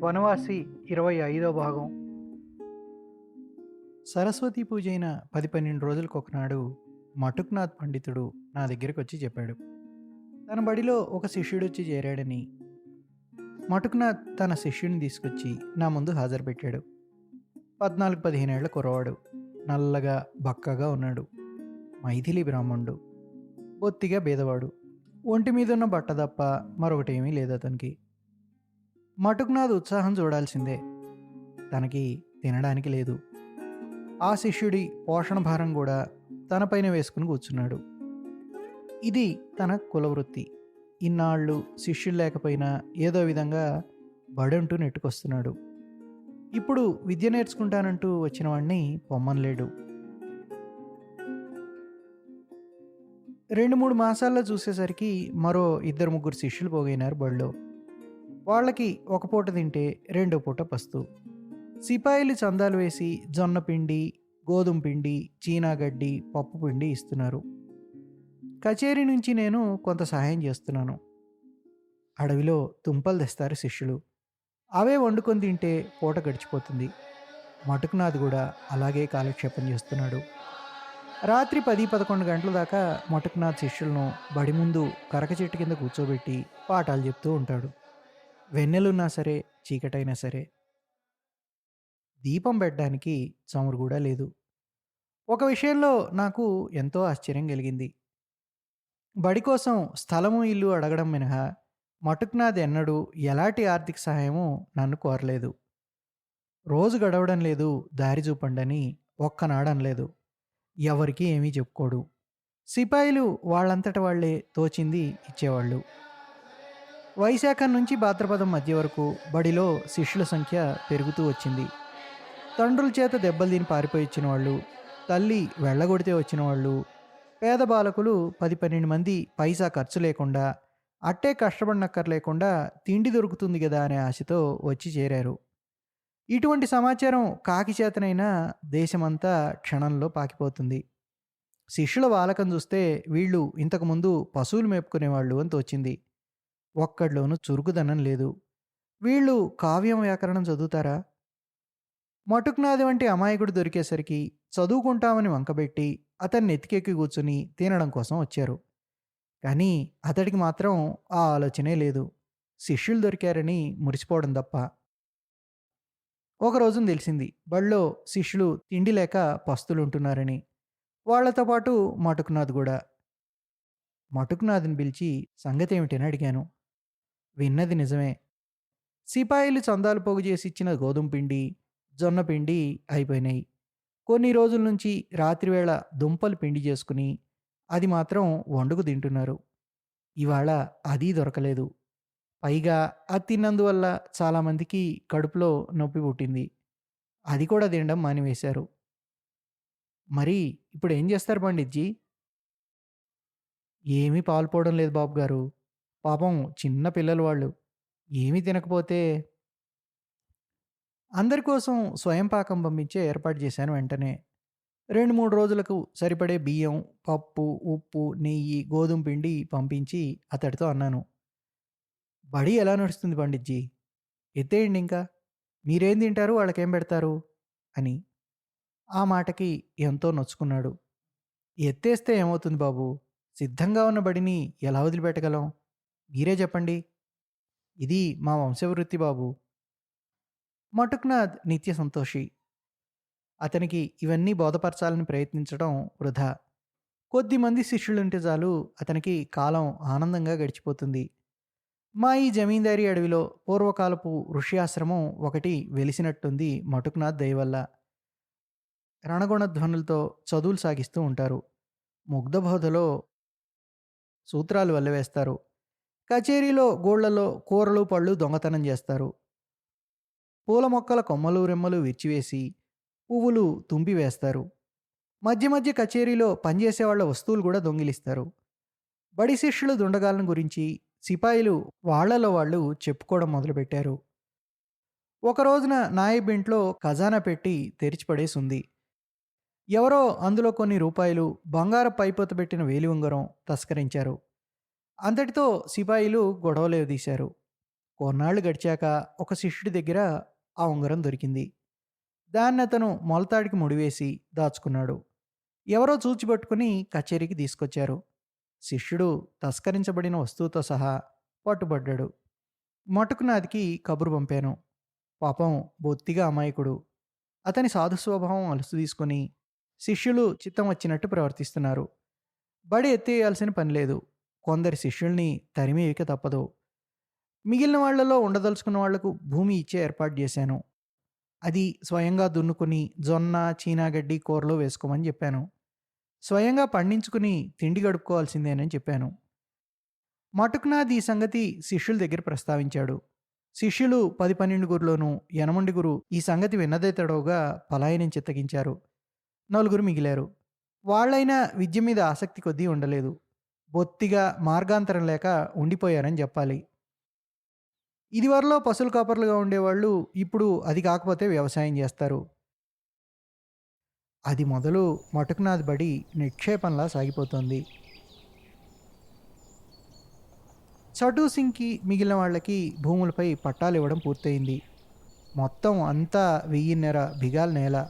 వనవాసి ఇరవై ఐదో భాగం. సరస్వతి పూజ అయిన పది పన్నెండు రోజులకు ఒకనాడు మటుక్నాథ్ పండితుడు నా దగ్గరికి వచ్చి చెప్పాడు. తన బడిలో ఒక శిష్యుడు వచ్చి చేరాడని. మటుక్నాథ్ తన శిష్యుని తీసుకొచ్చి నా ముందు హాజరు పెట్టాడు పద్నాలుగు పదిహేనేళ్ళ కురవాడు నల్లగా బక్కగా ఉన్నాడు. మైథిలి బ్రాహ్మణుడు. బొత్తిగా బీదవాడు ఒంటి మీద ఉన్న బట్ట తప్ప మరొకటేమీ లేదు అతనికి. మటుకునాథ్ ఉత్సాహం చూడాల్సిందే. తనకి తినడానికి లేదు. ఆ శిష్యుడి పోషణ భారం కూడా తనపైన వేసుకుని కూర్చున్నాడు. ఇది తన కులవృత్తి. ఇన్నాళ్ళు శిష్యులు లేకపోయినా ఏదో విధంగా బడంటూ నెట్టుకొస్తున్నాడు. ఇప్పుడు విద్య నేర్చుకుంటానంటూ వచ్చిన వాడిని పొమ్మనలేడు. రెండు మూడు మాసాల్లో చూసేసరికి మరో ఇద్దరు ముగ్గురు శిష్యులు పోగైనారు బడిలో వాళ్ళకి ఒక పూట తింటే రెండో పూట పస్తు. సిపాయిలు చందాలు వేసి జొన్న పిండి గోధుమ పిండి చీనాగడ్డి పప్పు పిండి ఇస్తున్నారు. కచేరీ నుంచి నేను కొంత సహాయం చేస్తున్నాను. అడవిలో తుంపలు తెస్తారు శిష్యులు. అవే వండుకొని తింటే పూట గడిచిపోతుంది. మటుకునాథ్ కూడా అలాగే కాలక్షేపం చేస్తున్నాడు. రాత్రి పది పదకొండు గంటల దాకా మటుకునాథ్ శిష్యులను బడి ముందు కరక చెట్టు కింద కూర్చోబెట్టి పాఠాలు చెప్తూ ఉంటాడు. వెన్నెలున్నా సరే చీకటైనా సరే దీపం పెట్టడానికి చమురు కూడా లేదు. ఒక విషయంలో నాకు ఎంతో ఆశ్చర్యం కలిగింది. బడి కోసం స్థలము ఇల్లు అడగడం మినహా మటుక్నాథ్ ఎన్నడూ ఎలాంటి ఆర్థిక సహాయము నన్ను కోరలేదు. రోజు గడవడం లేదు దారి చూపండని ఒక్కనాడనలేదు. ఎవరికి ఏమీ చెప్పుకోడు. సిపాయిలు వాళ్ళంతట వాళ్ళే తోచింది ఇచ్చేవాళ్ళు. వైశాఖం నుంచి భాద్రపదం మధ్య వరకు బడిలో శిష్యుల సంఖ్య పెరుగుతూ వచ్చింది. తండ్రుల చేత దెబ్బలు తిని పారిపోయి వచ్చిన వాళ్ళు తల్లి వెళ్ళగొడితే వచ్చిన వాళ్ళు పేద బాలకులు పది పన్నెండు మంది పైసా ఖర్చు లేకుండా అట్టే కష్టపడినక్కర్లేకుండా తిండి దొరుకుతుంది కదా అనే ఆశతో వచ్చి చేరారు. ఇటువంటి సమాచారం కాకి చేతనైనా దేశమంతా క్షణంలో పాకిపోతుంది. శిష్యుల వాలకం చూస్తే వీళ్ళు ఇంతకుముందు పశువులు మేపుకునేవాళ్ళు అని తోచింది ఒక్కడిలోనూ చురుకుదనం లేదు. వీళ్ళు కావ్యం వ్యాకరణం చదువుతారా? మటుక్నాథి వంటి అమాయకుడు దొరికేసరికి చదువుకుంటామని వంకబెట్టి అతన్ని ఎత్తికెక్కి కూర్చుని తినడం కోసం వచ్చారు. కానీ అతడికి మాత్రం ఆ ఆలోచనే లేదు. శిష్యులు దొరికారని మురిసిపోవడం తప్ప. ఒక రోజున తెలిసింది బళ్ళో శిష్యులు తిండి లేక పస్తులుంటున్నారని. వాళ్ళతో పాటు మటుకునాథ్ కూడా మటుకునాథ్ని పిలిచి సంగతి ఏమిటని అడిగాను. విన్నది నిజమే. సిపాయిలు చందాలు పోగు చేసి ఇచ్చిన గోధుమ పిండి జొన్న పిండి అయిపోయినాయి. కొన్ని రోజుల నుంచి రాత్రివేళ దుంపలు పిండి చేసుకుని అది మాత్రం వండుకు తింటున్నారు. ఇవాళ అది దొరకలేదు. పైగా అది తిన్నందువల్ల చాలామందికి కడుపులో నొప్పి పుట్టింది. అది కూడా తినడం మానివేశారు. మరి ఇప్పుడు ఏం చేస్తారు పండిట్జీ? ఏమీ పాల్పోవడం లేదు బాబు గారు. పాపం చిన్న పిల్లలు వాళ్ళు. ఏమీ తినకపోతే అందరి కోసం స్వయం పాకం పంపించే ఏర్పాటు చేశాను వెంటనే. రెండు మూడు రోజులకు సరిపడే బియ్యం పప్పు ఉప్పు నెయ్యి గోధుమ పిండి పంపించి అతడితో అన్నాను. బడి ఎలా నడుస్తుంది పండిట్జీ? ఎత్తేయండి ఇంకా. మీరేం తింటారు? వాళ్ళకేం పెడతారు? అని ఆ మాటకి ఎంతో నొచ్చుకున్నాడు. ఎత్తేస్తే ఏమవుతుంది బాబు? సిద్ధంగా ఉన్న బడిని ఎలా వదిలిపెట్టగలం? మీరే చెప్పండి. ఇది మా వంశవృత్తి బాబు. మటుక్నాథ్ నిత్య సంతోషి. అతనికి ఇవన్నీ బోధపరచాలని ప్రయత్నించడం వృధా. కొద్దిమంది శిష్యులుంటే చాలు అతనికి కాలం ఆనందంగా గడిచిపోతుంది. మా ఈ జమీందారీ అడవిలో పూర్వకాలపు ఋషి ఆశ్రమం ఒకటి వెలిసినట్టుంది మటుకునాథ్ దయవల్ల. రణగుణ ధ్వనులతో చదువులు సాగిస్తూ ఉంటారు. ముగ్ధబోధలో సూత్రాలు వల్లవేస్తారు. కచేరీలో గోళ్ళలో కూరలు పళ్ళు దొంగతనం చేస్తారు. పూల మొక్కల కొమ్మలు రెమ్మలు విరిచివేసి పువ్వులు తుంపివేస్తారు మధ్య మధ్య కచేరీలో పనిచేసేవాళ్ళ వస్తువులు కూడా దొంగిలిస్తారు. బడి శిష్యుల దుండగాలను గురించి సిపాయిలు వాళ్ళలో వాళ్ళు చెప్పుకోవడం మొదలుపెట్టారు. ఒక రోజున నాయబ్ ఇంట్లో ఖజానా పెట్టి తెరిచిపడేసి ఉంది ఎవరో అందులో కొన్ని రూపాయలు బంగారు పైపోత పెట్టిన వేలి ఉంగరం తస్కరించారు. అంతటితో సిపాయిలు గొడవలేదీశారు కొన్నాళ్ళు గడిచాక ఒక శిష్యుడి దగ్గర ఆ ఉంగరం దొరికింది. దాన్ని అతను మొలతాడికి ముడివేసి దాచుకున్నాడు. ఎవరో చూచిపట్టుకుని కచేరీకి తీసుకొచ్చారు. శిష్యుడు తస్కరించబడిన వస్తువుతో సహా పట్టుబడ్డాడు. మటుకునాదికి కబురు పంపాను. పాపం బొత్తిగా అమాయకుడు. అతని సాధు స్వభావం అలుసు తీసుకొని శిష్యులు చిత్తం వచ్చినట్టు ప్రవర్తిస్తున్నారు. బడి ఎత్తేయాల్సిన పని లేదు. కొందరి శిష్యుల్ని తరిమేయక తప్పదు. మిగిలిన వాళ్ళలో ఉండదలుచుకున్న వాళ్ళకు భూమి ఇచ్చే ఏర్పాటు చేశాను. అది స్వయంగా దున్నుకుని జొన్న చీనాగడ్డి కూరలో వేసుకోమని చెప్పాను. స్వయంగా పండించుకుని తిండి గడుపుకోవాల్సిందేనని చెప్పాను. మటుకునాథ్ ఈ సంగతి శిష్యుల దగ్గర ప్రస్తావించాడు. శిష్యులు పది పన్నెండు గురులోనూ యనమండి గురు ఈ సంగతి విన్నదే తడవుగా పలాయనం చిత్తగించారు. నలుగురు మిగిలారు. వాళ్ళైనా విద్య మీద ఆసక్తి కొద్దీ ఉండలేదు. బొత్తిగా మార్గాంతరం లేక ఉండిపోయారని చెప్పాలి. ఇదివరలో పశువుల కాపర్లుగా ఉండేవాళ్ళు ఇప్పుడు అది కాకపోతే వ్యవసాయం చేస్తారు. అది మొదలు మటుకునాది బడి నిక్షేపంలా సాగిపోతుంది. చటు సింగ్కి మిగిలిన వాళ్ళకి భూములపై పట్టాలు ఇవ్వడం పూర్తయింది. మొత్తం అంతా వెయ్యిన్నర బిగాల నేల.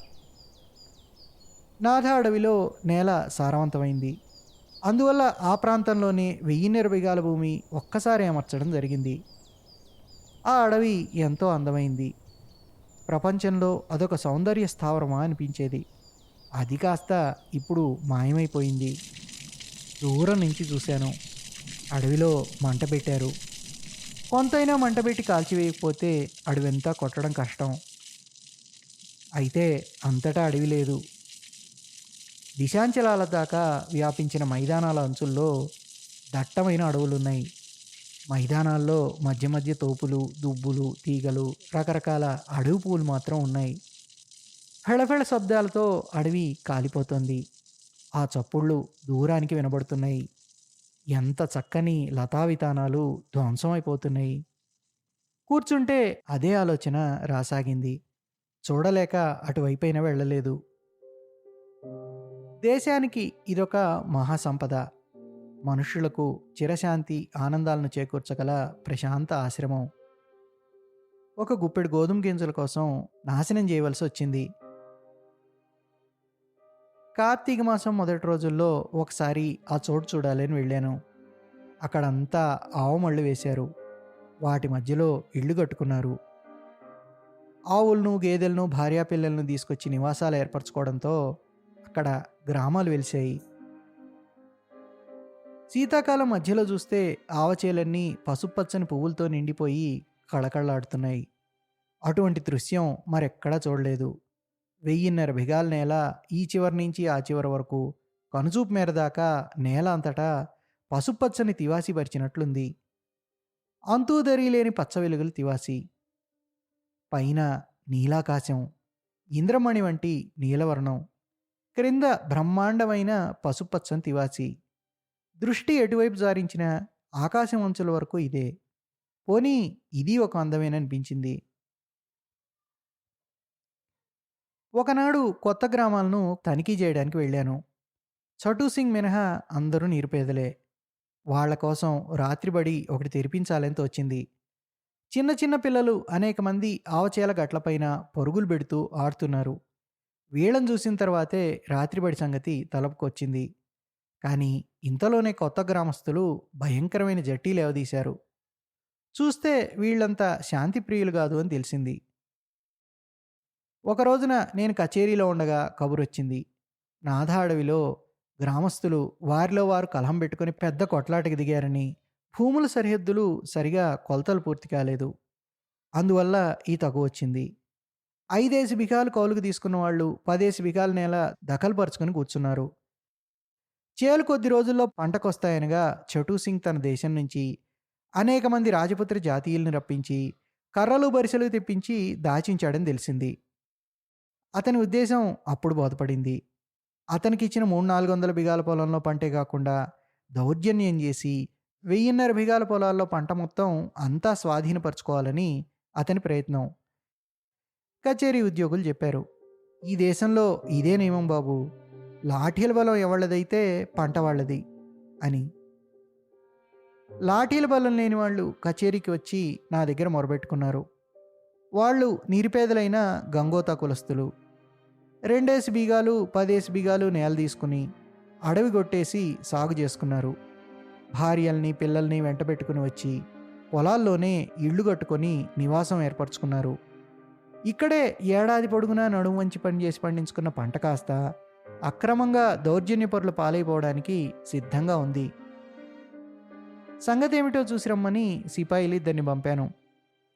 నాథ అడవిలో నేల సారవంతమైంది. అందువల్ల ఆ ప్రాంతంలోనే వెయ్యిన్నర బిగాల భూమి ఒక్కసారి అమర్చడం జరిగింది. ఆ అడవి ఎంతో అందమైంది. ప్రపంచంలో అదొక సౌందర్య స్థావరమా అనిపించేది. అది కాస్త ఇప్పుడు మాయమైపోయింది. దూరం నుంచి చూశాను. అడవిలో మంట పెట్టారు. కొంతైనా మంట పెట్టి కాల్చివేయకపోతే అడవంతా కొట్టడం కష్టం. అయితే అంతటా అడవి లేదు. దిశాంచలాల దాకా వ్యాపించిన మైదానాల అంచుల్లో దట్టమైన అడవులున్నాయి. మైదానాల్లో మధ్య మధ్య తోపులు దుబ్బులు తీగలు రకరకాల అడవి పూలు మాత్రం ఉన్నాయి. ఫెళఫెళ శబ్దాలతో అడవి కాలిపోతుంది. ఆ చప్పుళ్ళు దూరానికి వినబడుతున్నాయి. ఎంత చక్కని లతావితానాలు ధ్వంసమైపోతున్నాయి. కూర్చుంటే అదే ఆలోచన రాసాగింది. చూడలేక అటువైపైన వెళ్ళలేదు. దేశానికి ఇదొక మహాసంపద. మనుషులకు చిరశాంతి ఆనందాలను చేకూర్చగల ప్రశాంత ఆశ్రమం. ఒక గుప్పెడు గోధుమ గింజల కోసం నాశనం చేయవలసి వచ్చింది కార్తీక మాసం మొదటి రోజుల్లో ఒకసారి ఆ చోటు చూడాలని వెళ్ళాను. అక్కడంతా ఆవుమళ్ళు వేశారు. వాటి మధ్యలో ఇళ్ళు కట్టుకున్నారు. ఆవులను గేదెలను భార్యాపిల్లలను తీసుకొచ్చి నివాసాలు ఏర్పరచుకోవడంతో అక్కడ గ్రామాలు వెలిశాయి. శీతాకాలం మధ్యలో చూస్తే ఆవచేలన్నీ పసుపచ్చని పువ్వులతో నిండిపోయి కళకళలాడుతున్నాయి. అటువంటి దృశ్యం మరెక్కడా చూడలేదు. వెయ్యిన్నర బిగాల నేల ఈ చివరి నుంచి ఆ చివరి వరకు కనుచూపు మేర దాకా నేల అంతటా పసుపచ్చని తివాసి పరిచినట్లుంది. అంతూదరి లేని పచ్చ వెలుగులు తివాసి. పైన నీలాకాశం ఇంద్రమణి వంటి నీలవర్ణం క్రింద బ్రహ్మాండమైన పసుపచ్చని తివాసి. దృష్టి ఎటువైపు జారించిన ఆకాశం అంచుల వరకు ఇదే. పోనీ ఇది ఒక అందమేననిపించింది. ఒకనాడు కొత్త గ్రామాలను తనిఖీ చేయడానికి వెళ్ళాను. చటు సింగ్ మినహా అందరూ నిరుపేదలే. వాళ్ళ కోసం రాత్రిబడి ఒకటి తెరిపించాలని తోచింది చిన్న చిన్న పిల్లలు అనేక మంది ఆవచేల గట్లపైన పరుగులు పెడుతూ ఆడుతున్నారు. వీళ్ళని చూసిన తర్వాతే రాత్రిబడి సంగతి తలపుకొచ్చింది కానీ ఇంతలోనే కొత్త గ్రామస్తులు భయంకరమైన జట్టి లేవదీశారు చూస్తే వీళ్ళంతా శాంతి ప్రియులు కాదు అని తెలిసింది. ఒక రోజున నేను కచేరీలో ఉండగా కబురొచ్చింది. నాథ అడవిలో గ్రామస్తులు వారిలో వారు కలహం పెట్టుకుని పెద్ద కొట్లాటకి దిగారని. భూముల సరిహద్దులు సరిగా కొలతలు పూర్తి కాలేదు. అందువల్ల ఈ తగు వచ్చింది. ఐదేసి బిఘాలు కౌలుకు తీసుకున్న వాళ్ళు పదేసి బిఘాల నేల దఖలుపరుచుకొని కూర్చున్నారు. చేలు కొద్ది రోజుల్లో పంటకొస్తాయనగా చటు సింగ్ తన దేశం నుంచి అనేక మంది రాజపుత్ర జాతీయుల్ని రప్పించి కర్రలు బరిసెలు తెప్పించి దాచించాడని తెలిసింది. అతని ఉద్దేశం అప్పుడు బోధపడింది. అతనికి ఇచ్చిన మూడు నాలుగు వందల బిగాల పొలంలో పంటే కాకుండా దౌర్జన్యం చేసి వెయ్యిన్నర బిగాల పొలాల్లో పంట మొత్తం అంతా స్వాధీనపరచుకోవాలని అతని ప్రయత్నం. కచేరీ ఉద్యోగులు చెప్పారు ఈ దేశంలో ఇదే నియమం బాబు లాఠీల బలం ఎవళ్ళదైతే పంట వాళ్ళది అని. లాఠీల బలం లేని వాళ్ళు కచేరీకి వచ్చి నా దగ్గర మొరబెట్టుకున్నారు. వాళ్ళు నిరుపేదలైన గంగోతా కులస్తులు రెండేసి బీగాలు పదేసి బీగాలు నేల తీసుకుని అడవి కొట్టేసి సాగు చేసుకున్నారు. భార్యల్ని పిల్లల్ని వెంటబెట్టుకుని వచ్చి పొలాల్లోనే ఇళ్ళు కట్టుకొని నివాసం ఏర్పరచుకున్నారు. ఇక్కడే ఏడాది పొడుగునా నడుము వంచి పనిచేసి పండించుకున్న పంట కాస్త అక్రమంగా దౌర్జన్యపరుల పాలైపోవడానికి సిద్ధంగా ఉంది. సంగతి ఏమిటో చూసి రమ్మని సిపాయిలు ఇద్దరిని పంపాను.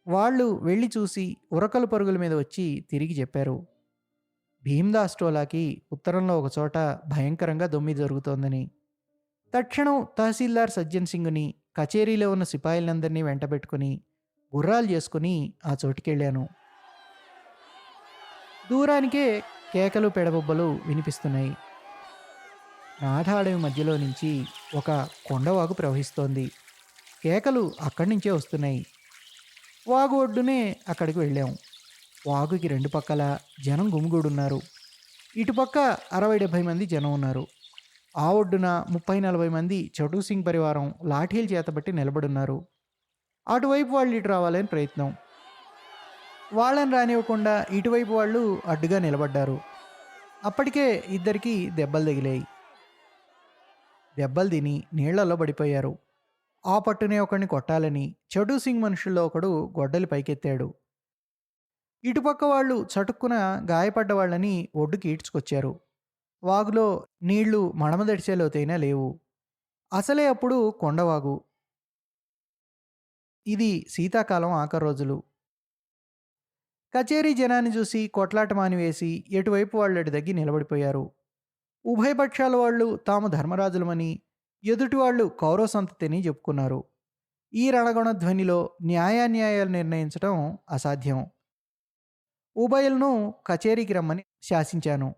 వాళ్ళు వెళ్ళి చూసి ఉరకలు పరుగుల మీద వచ్చి తిరిగి చెప్పారు. భీమ్దాస్ టోలాకి ఉత్తరంలో ఒకచోట భయంకరంగా దొమ్మి జరుగుతోందని తక్షణం తహసీల్దార్ సజ్జన్ సింగ్ని కచేరీలో ఉన్న సిపాయిలందరినీ వెంటబెట్టుకుని గుర్రాలు చేసుకుని ఆ చోటుకెళ్ళాను. దూరానికే కేకలు పెడబొబ్బలు వినిపిస్తున్నాయి. నాథ మధ్యలో నుంచి ఒక కొండవాగు ప్రవహిస్తోంది. కేకలు అక్కడి నుంచే వస్తున్నాయి. వాగు ఒడ్డునే అక్కడికి వెళ్ళాము వాగుకి రెండు పక్కల జనం గుమిగూడున్నారు. ఇటుపక్క అరవై డెబ్భై మంది జనం ఉన్నారు. ఆ ఒడ్డున ముప్పై నలభై మంది చటూ సింగ్ పరివారం లాఠీలు చేతబట్టి నిలబడున్నారు. అటువైపు వాళ్ళు ఇటు రావాలని ప్రయత్నం. వాళ్ళని రానివ్వకుండా ఇటువైపు వాళ్ళు అడ్డుగా నిలబడ్డారు. అప్పటికే ఇద్దరికి దెబ్బలు తగిలాయి. దెబ్బలు తిని నీళ్ళలో పడిపోయారు. ఆ పట్టునే ఒకడిని కొట్టాలని చటూ సింగ్ మనుషుల్లో ఒకడు గొడ్డలి పైకెత్తాడు. ఇటుపక్క వాళ్ళు చటుక్కున గాయపడ్డ వాళ్ళని ఒడ్డుకి ఈడ్చుకొచ్చారు. వాగులో నీళ్ళు మడమదడిచే లోతైనా లేవు. అసలే అప్పుడు కొండవాగు. ఇది శీతాకాలం ఆఖరి రోజులు. కచేరీ జనాన్ని చూసి కొట్లాట మానివేసి ఎటువైపు వాళ్ళటి దగ్గి నిలబడిపోయారు. ఉభయపక్షాల వాళ్ళు తాము ధర్మరాజులమని ఎదుటి వాళ్ళు కౌరవ సంతతిని చెప్పుకున్నారు. ఈ రణగొణ ధ్వనిలో న్యాయాన్యాయాలు నిర్ణయించడం అసాధ్యం. ఉభయలను కచేరీకి రమ్మని శాసించాను.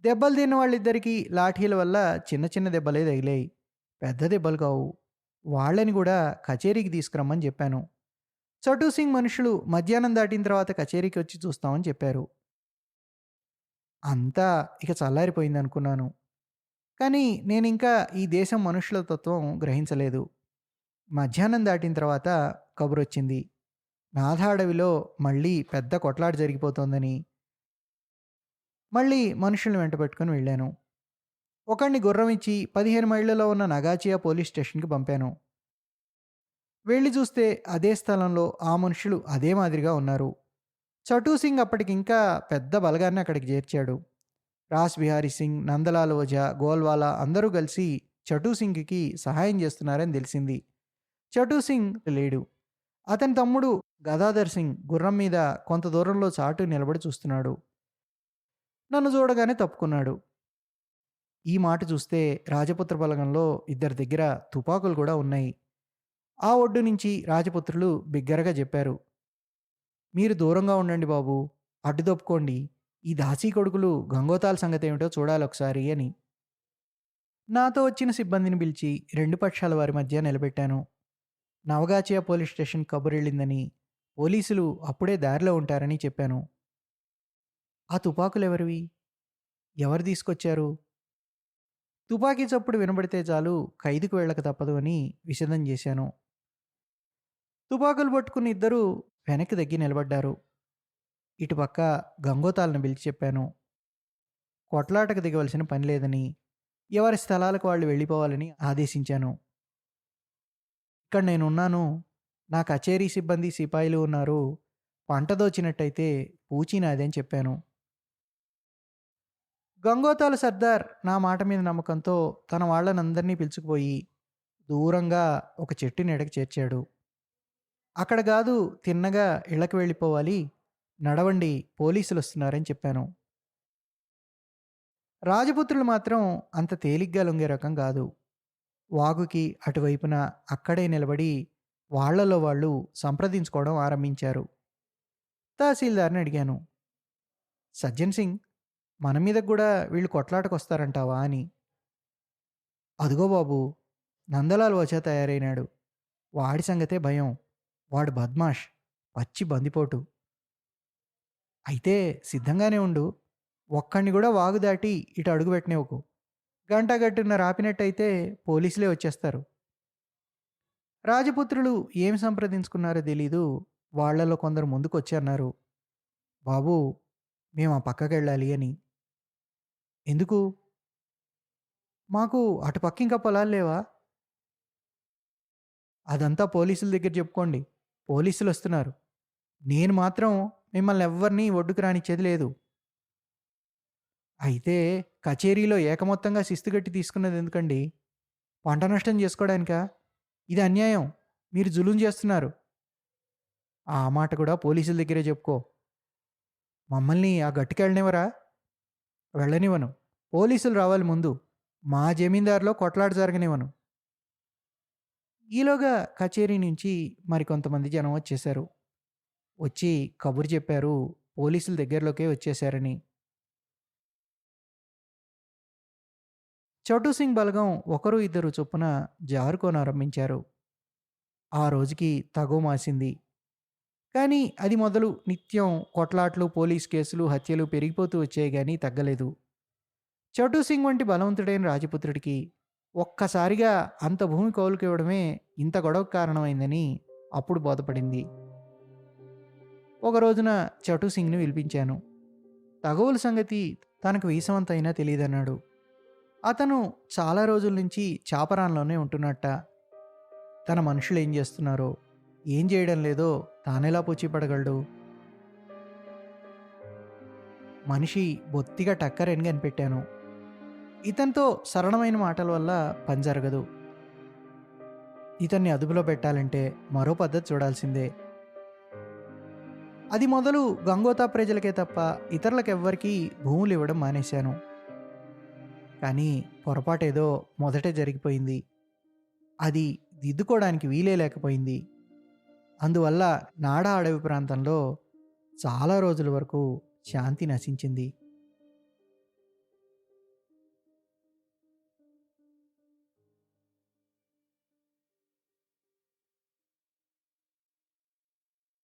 దెబ్బలు తిన్న వాళ్ళిద్దరికీ లాఠీల వల్ల చిన్న చిన్న దెబ్బలే తగిలాయి. పెద్ద దెబ్బలు కావు. వాళ్ళని కూడా కచేరీకి తీసుకురమ్మని చెప్పాను. చటు సింగ్ మనుషులు మధ్యాహ్నం దాటిన తర్వాత కచేరీకి వచ్చి చూస్తామని చెప్పారు. అంతా ఇక చల్లారిపోయింది అనుకున్నాను. కానీ నేను ఇంకా ఈ దేశం మనుషుల తత్వం గ్రహించలేదు. మధ్యాహ్నం దాటిన తర్వాత కబురొచ్చింది. నాథా అడవిలో మళ్ళీ పెద్ద కొట్లాట జరిగిపోతోందని మళ్ళీ మనుషుల్ని వెంట పెట్టుకుని వెళ్ళాను. ఒకడిని గుర్రం ఇచ్చి పదిహేను మైళ్ళలో ఉన్న నగాచియా పోలీస్ స్టేషన్కి పంపాను. వెళ్ళి చూస్తే అదే స్థలంలో ఆ మనుషులు అదే మాదిరిగా ఉన్నారు. చటూ సింగ్ అప్పటికింకా పెద్ద బలగాన్ని అక్కడికి చేర్చాడు. రాస్ బిహారీ సింగ్ నందలాల్ ఓజా గోల్వాలా అందరూ కలిసి చటూ సింగ్కి సహాయం చేస్తున్నారని తెలిసింది. చటూ సింగ్ లేడు. అతని తమ్ముడు గదాధర్ సింగ్ గుర్రం మీద కొంత దూరంలో చాటు నిలబడి చూస్తున్నాడు. నన్ను చూడగానే తప్పుకున్నాడు. ఈ మాట చూస్తే రాజపుత్ర బలగంలో ఇద్దరి దగ్గర తుపాకులు కూడా ఉన్నాయి. ఆ ఒడ్డు నుంచి రాజపుత్రులు బిగ్గరగా చెప్పారు మీరు దూరంగా ఉండండి బాబు అడ్డుదప్పుకోండి ఈ దాసీ కొడుకులు గంగోతాల సంగతి ఏమిటో చూడాలి ఒకసారి అని. నాతో వచ్చిన సిబ్బందిని పిలిచి రెండు పక్షాల వారి మధ్య నిలబెట్టాను. నవగాచియా పోలీస్ స్టేషన్ కబురెళ్ళిందని పోలీసులు అప్పుడే దారిలో ఉంటారని చెప్పాను. ఆ తుపాకులు ఎవరివి? ఎవరు తీసుకొచ్చారు? తుపాకీ చప్పుడు వినబడితే చాలు ఖైదుకు వెళ్ళక తప్పదు అని విషదం చేశాను. తుపాకులు పట్టుకుని ఇద్దరూ వెనక్కి తగ్గి నిలబడ్డారు. ఇటుపక్క గంగోతాలను పిలిచి చెప్పాను. కొట్లాటకు దిగవలసిన పని లేదని ఎవరి స్థలాలకు వాళ్ళు వెళ్ళిపోవాలని ఆదేశించాను. ఇక్కడ నేనున్నాను. నా కచేరీ సిబ్బంది సిపాయిలు ఉన్నారు. పంట దోచినట్టయితే పూచి నాదని చెప్పాను. గంగోతాల సర్దార్ నా మాట మీద నమ్మకంతో తన వాళ్ళనందరినీ పిలుచుకుపోయి దూరంగా ఒక చెట్టు నెడకి చేర్చాడు. అక్కడ కాదు తిన్నగా ఇళ్ళకి వెళ్ళిపోవాలి. నడవండి పోలీసులు వస్తున్నారని చెప్పాను. రాజపుత్రులు మాత్రం అంత తేలిగ్గా లొంగే రకం కాదు. వాగుకి అటువైపున అక్కడే నిలబడి వాళ్ళలో వాళ్ళు సంప్రదించుకోవడం ఆరంభించారు. తహసీల్దార్ని అడిగాను. సజ్జన్ సింగ్ మన మీద కూడా వీళ్ళు కొట్లాటకొస్తారంటావా? అని. అదుగో బాబు నందలాల్ వచ్చా తయారైనాడు. వాడి సంగతే భయం. వాడు బద్మాష్ పచ్చి బందిపోటు. అయితే సిద్ధంగానే ఉండు. ఒక్కడిని కూడా వాగు దాటి ఇటు అడుగుపెట్టినేవుకు గంట గట్టున రాపినట్టయితే పోలీసులే వచ్చేస్తారు రాజపుత్రులు ఏం సంప్రదించుకున్నారో తెలీదు. వాళ్ళలో కొందరు ముందుకు అన్నారు. బాబూ! మేము ఆ పక్కకెళ్ళాలి అని. ఎందుకు? మాకు అటు పక్క ఇంకా పొలాలు లేవా? అదంతా పోలీసుల దగ్గర చెప్పుకోండి. పోలీసులు వస్తున్నారు నేను మాత్రం మిమ్మల్ని ఎవ్వరిని ఒడ్డుకు రానిచ్చేది లేదు. అయితే కచేరీలో ఏకమొత్తంగా శిస్తుగట్టి తీసుకున్నది ఎందుకండి? పంట నష్టం చేసుకోవడానికా? ఇది అన్యాయం. మీరు జులుం చేస్తున్నారు. ఆ మాట కూడా పోలీసుల దగ్గరే చెప్పుకో. మమ్మల్ని ఆ గట్టుకెళ్ళనివ్వరా? వెళ్ళనివ్వను. పోలీసులు రావాలి ముందు. మా జమీందారులో కొట్లాట జరగనివ్వను. ఈలోగా కచేరీ నుంచి మరికొంతమంది జనం వచ్చేశారు. వచ్చి కబురు చెప్పారు పోలీసులు దగ్గరలోకే వచ్చేశారని. చటు సింగ్ బలగం ఒకరు ఇద్దరు చొప్పున జారుకోనారంభించారు. ఆ రోజుకి తగుమాసింది. కానీ అది మొదలు నిత్యం కొట్లాట్లు, పోలీస్ కేసులు, హత్యలు పెరిగిపోతూ వచ్చాయి కానీ తగ్గలేదు. చటు సింగ్ వంటి బలవంతుడైన రాజపుత్రుడికి ఒక్కసారిగా అంత భూమి కౌలుకివ్వడమే ఇంత గొడవకు కారణమైందని అప్పుడు బోధపడింది. ఒక రోజున చటు సింగ్‌ని పిలిపించాను. తగవుల సంగతి తనకు వీసవంతైనా తెలియదన్నాడు అతను చాలా రోజుల నుంచి చాపరాన్‌లోనే ఉంటున్నట్ట. తన మనుషులు ఏం చేస్తున్నారో, ఏం చేయడం లేదో తానెలా పూచిపడగలడు మనిషి బొత్తిగా టక్కరని కనిపెట్టాను. ఇతనితో సరళమైన మాటల వల్ల పని జరగదు. ఇతన్ని అదుపులో పెట్టాలంటే మరో పద్ధతి చూడాల్సిందే. అది మొదలు గంగోతా ప్రజలకే తప్ప ఇతరులకెవ్వరికీ భూములివ్వడం మానేశాను. కానీ పొరపాటేదో మొదటే జరిగిపోయింది. అది దిద్దుకోవడానికి వీలే లేకపోయింది. అందువల్ల నాడా అడవి ప్రాంతంలో చాలా రోజుల వరకు శాంతి నశించింది.